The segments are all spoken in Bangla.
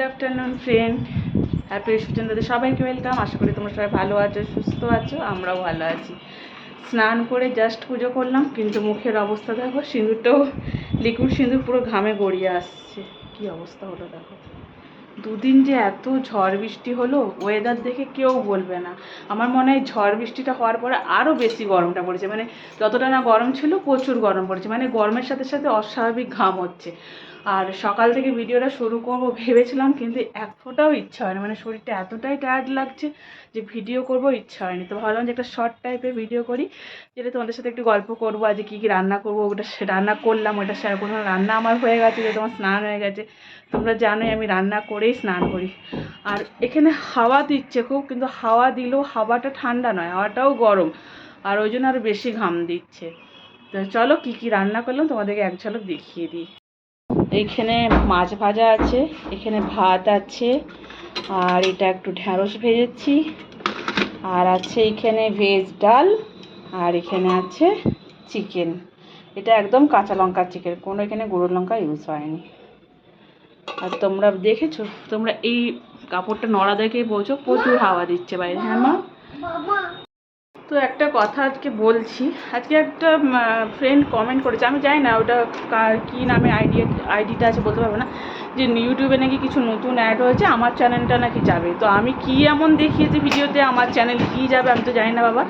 গুড আফটারনুন ফ্রেন্ড হ্যাপি সুচন্দ্রদের সবাইকে ওয়েলকাম আশা করি তোমরা সবাই ভালো আছো, সুস্থ আছো, আমরাও ভালো আছি। স্নান করে জাস্ট পুজো করলাম, কিন্তু মুখের অবস্থা দেখো, সিঁদুরটাও, লিকুইড সিঁদুর পুরো ঘামে গড়িয়ে আসছে। কি অবস্থা হলো দেখো। দুদিন যে এত ঝড় বৃষ্টি হলো ওয়েদার দেখে কেউ বলবে না। আমার মনে হয় ঝড় বৃষ্টিটা হওয়ার পরে আরও বেশি গরমটা পড়েছে। মানে যতটা না গরম ছিল, প্রচুর গরম পড়েছে। মানে গরমের সাথে সাথে অস্বাভাবিক ঘাম হচ্ছে। আর সকাল থেকে ভিডিওটা শুরু করব ভেবেছিলাম, কিন্তু এক ফোঁটাও ইচ্ছা হয়নি। মানে শরীরটা এতটাই টায়ার্ড লাগছে যে ভিডিও করব, ইচ্ছা হয়নি। তো ভাবলাম যে একটা শর্ট টাইপের ভিডিও করি, যেটা তোমাদের সাথে একটু গল্প করব আজ কী কী রান্না করব, ওটা রান্না করলাম, ওটা শেয়ার করলাম রান্না আমার হয়ে গেছে যে তোমার স্নান হয়ে গেছে। তোমরা জানোই আমি রান্না করেই স্নান করি। আর এখানে হাওয়া দিচ্ছে খুব, কিন্তু হাওয়া দিলেও হাওয়াটা ঠান্ডা নয়, হাওয়াটাও গরম। আর ওই জন্য আরও বেশি ঘাম দিচ্ছে। তো চলো কী কী রান্না করলাম তোমাদেরকে এক ঝলক দেখিয়ে দিই। এইখানে মাছ ভাজা আছে, এখানে ভাত আছে, আর এটা একটু ঢ্যাঁড়স ভেজেছি। আর আছে এখানে ভেজ ডাল, আর এখানে আছে চিকেন। এটা একদম কাঁচা লঙ্কার চিকেন, কোনো এখানে গুঁড়ো লঙ্কা ইউজ হয়নি। আর তোমরা দেখেছ? তোমরা এই কাপড়টা নড়া দেখেই বলছো প্রচুর হাওয়া দিচ্ছে বাইরে হ্যাঁ মা? তো একটা কথা আজকে বলছি আজকে একটা ফ্রেন্ড কমেন্ট করেছে আমি জানি না ওটা কার কী নামে আইডি আইডিটা আছে বলতে পারব না যে ইউটিউবে নাকি কিছু নতুন অ্যাড হয়েছে আমার চ্যানেলটা নাকি যাবে। তো আমি কি এমন দেখিয়েছি ভিডিওতে আমার চ্যানেল কী যাবে আমি তো জানি না বাবা।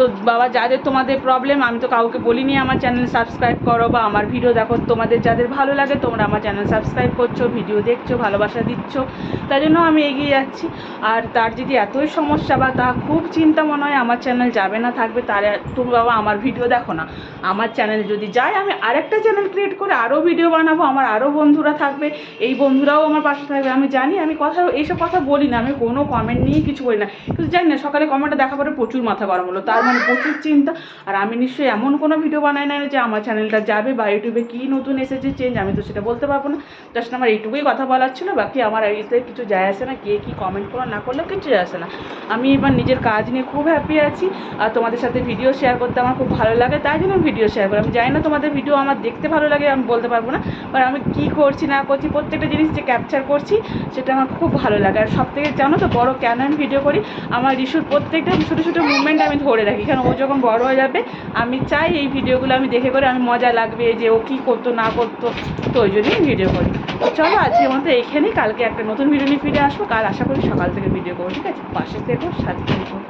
তো বাবা, যাদের তোমাদের প্রবলেম আমি তো কাউকে বলিনি আমার চ্যানেল সাবস্ক্রাইব করো বা আমার ভিডিও দেখো। তোমাদের যাদের ভালো লাগে, তোমরা আমার চ্যানেল সাবস্ক্রাইব করছ ভিডিও দেখছ, ভালোবাসা দিচ্ছ। তাই জন্য আমি এগিয়ে যাচ্ছি। আর তার যদি এতই সমস্যা বা তা খুব চিন্তা মনে হয়, আমার চ্যানেল যাবে না, থাকবে তাহলে তুমি বাবা, আমার ভিডিও দেখো না। আমার চ্যানেল যদি যায়, আমি আরেকটা চ্যানেল ক্রিয়েট করে আরও ভিডিও বানাবো, আমার আরও বন্ধুরা থাকবে। এই বন্ধুরাও আমার পাশে থাকবে। আমি জানি, আমি কথা, এইসব কথা বলি না, আমি কোনো কমেন্ট নিয়ে কিছু বলি না। কিন্তু জানি না, সকালে কমেন্টটা দেখা পরে প্রচুর মাথা গরম হলো। তার মানে প্রচুর চিন্তা। আর আমি নিশ্চয়ই এমন কোনো ভিডিও বানাই না যে আমার চ্যানেলটা যাবে বা ইউটিউবে কী নতুন এসেছে চেঞ্জ আমি তো সেটা বলতে পারব না। জাস্ট আমার এইটুকুই কথা বলার ছিল, বাকি আমার এতে কিছু যায় আসে না, কে কী কমেন্ট করো না করলেও কিছু যায় আসে না। আমি এবার নিজের কাজ নিয়ে খুব হ্যাপি আছি, আর তোমাদের সাথে ভিডিও শেয়ার করতে আমার খুব ভালো লাগে, তাই জন্য আমি ভিডিও শেয়ার করি। আমি জানি না তোমাদের ভিডিও আমার দেখতে ভালো লাগে, আমি বলতে পারব না বাট আমি কী করছি, না করছি, প্রত্যেকটা জিনিস যে ক্যাপচার করছি, সেটা আমার খুব ভালো লাগে। আর সব থেকে জানো তো বড় কেন আমি ভিডিও করি? আমার রিসুর প্রত্যেকটা ছোটো ছোটো মুভমেন্ট আমি ধরে রাখি। কারণ ও যখন বড় হয়ে যাবে, আমি চাই এই ভিডিওগুলো আমি দেখে করে আমি মজা লাগবে যে ও কী করতো, না করতো, তো ওই জন্যই ভিডিও করি। তো চলো, আজকের মতো এইখানেই, কালকে একটা নতুন ভিডিও নিয়ে ফিরে আসব। কাল আশা করি সকাল থেকে ভিডিও করব, ঠিক আছে? পাশে থেকো, সাথে থেকো।